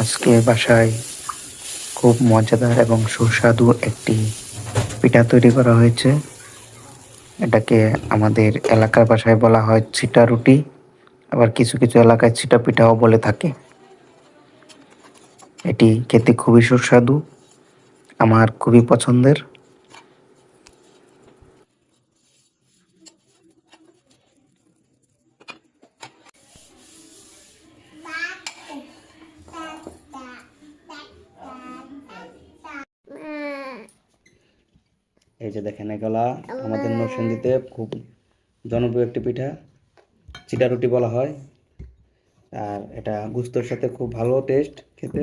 আজকে বাসায় খুব মজাদার এবং সুস্বাদু একটি পিঠা তৈরি করা হয়েছে। এটাকে আমাদের এলাকার বাসায় বলা হয় ছিটা রুটি। আবার কিছু কিছু এলাকায় ছিটা পিঠাও বলে থাকে। এটি খেতে খুবই সুস্বাদু, আমার খুবই পছন্দের। এই যে দেখেন এগুলা আমাদের নরসিংদীতে খুব জনপ্রিয় একটি পিঠা চিটা রুটি বলা হয়। আর এটা গুস্তর সাথে খুব ভালো টেস্ট খেতে।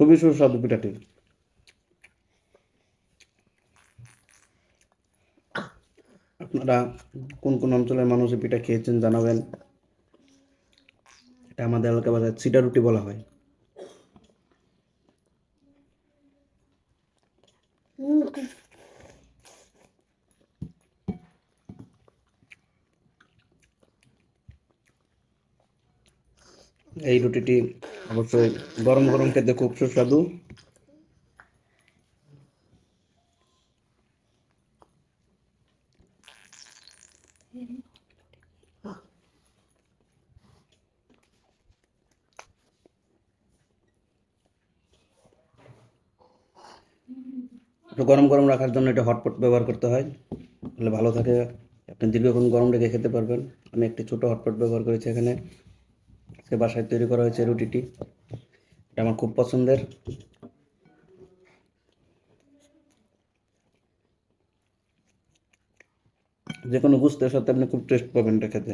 খুবই সুস্বাদু পিঠাটি। আপনারা কোন কোন অঞ্চলের মানুষ এই পিঠা খেয়েছেন জানাবেন। এটা আমাদের এলাকা বাজার চিটা রুটি বলা হয়। এই রুটিটি অবশ্যই গরম গরম খেতে খুব সুস্বাদু। একটু গরম গরম রাখার জন্য এটা হটপট ব্যবহার করতে হয়। তাহলে ভালো থাকে। আপনি দীর্ঘক্ষণ গরম রেখে খেতে পারবেন। আমি একটি ছোট হটপট ব্যবহার করেছি এখানে। আজকে বাসায় তৈরি করা হয়েছে রুটিটি এটা আমার খুব পছন্দের। যে কোনো গুস্তের সাথে আপনি খুব টেস্ট পাবেন এটা খেতে